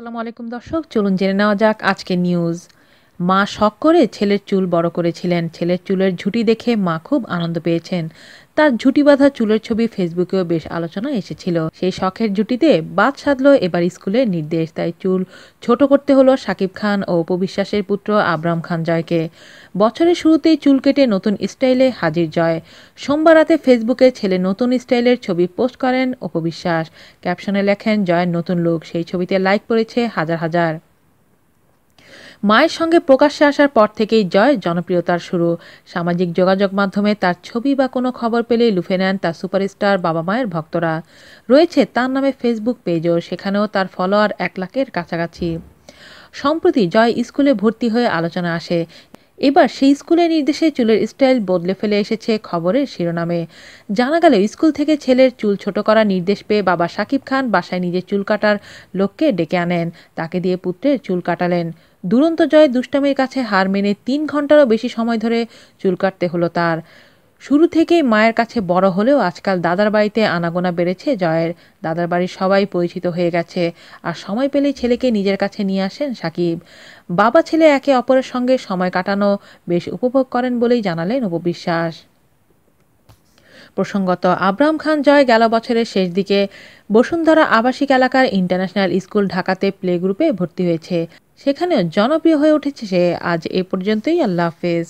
আসসালামু আলাইকুম দর্শক চলুন জেনে নেওয়া যাক আজকের নিউজ মা শখ করে ছেলের চুল বড় করেছিলেন। ছেলের চুলের ঝুটি দেখে মা খুব আনন্দ পেয়েছেন। তার ঝুটি বাঁধা চুলের ছবি ফেসবুকেও বেশ আলোচনা এসেছিল। সেই শখের ঝুঁটিতে বাদ সাধলো এবার স্কুলের নির্দেশ, তাই চুল ছোট করতে হলো শাকিব খান ও উপবিশ্বাসের পুত্র আবরাম খান জয়কে। বছরের শুরুতেই চুল কেটে নতুন স্টাইলে হাজির জয়। সোমবার রাতে ফেসবুকে ছেলে নতুন স্টাইলের ছবি পোস্ট করেন উপবিশ্বাস ক্যাপশনে লেখেন, জয়ের নতুন লুক। সেই ছবিতে লাইক পড়েছে হাজার হাজার। মায়ের সঙ্গে প্রকাশ্যে আসার পর থেকেই জয় জনপ্রিয়তার শুরু। সামাজিক যোগাযোগ মাধ্যমে তার ছবি বা কোনো খবর পেলে লুফে নেন তার সুপারস্টার বাবা মায়ের ভক্তরা। রয়েছে তার নামে ফেসবুক পেজও, সেখানেও তার ফলোয়ার এক লাখের কাছাকাছি। সম্প্রতি জয় স্কুলে ভর্তি হয়ে আলোচনা আসে। এবার সেই স্কুলের নির্দেশে চুলের স্টাইল বদলে ফেলে এসেছে খবরের শিরোনামে। জানা গেল, স্কুল থেকে ছেলের চুল ছোট করার নির্দেশ পেয়ে বাবা সাকিব খান বাসায় নিজের চুল কাটার লোককে ডেকে আনেন। তাকে দিয়ে পুত্রের চুল কাটালেন। দুরন্ত জয় দুষ্টামির কাছে হার মেনে তিন ঘন্টারও বেশি সময় ধরে চুল কাটতে হলো তার। শুরু থেকেই মায়ের কাছে বড় হলেও আজকাল দাদার বাড়িতে আনাগোনা বেড়েছে, জয়ের দাদার বাড়ির সবাই পরিচিত হয়ে গেছে। আর সময় পেলেই ছেলেকে নিজের কাছে নিয়ে আসেন সাকিব। বাবা ছেলে একে অপরের সঙ্গে সময় কাটানো বেশ উপভোগ করেন বলেই জানালেন উপবিশ্বাস প্রসঙ্গত, আব্রাম খান জয় গেল বছরের শেষ দিকে। বসুন্ধরা আবাসিক এলাকার ইন্টারন্যাশনাল স্কুল ঢাকাতে প্লে গ্রুপে ভর্তি হয়েছে। সেখানেও জনপ্রিয় হয়ে উঠেছে সে। আজ এ পর্যন্তই, আল্লাহ হাফেজ।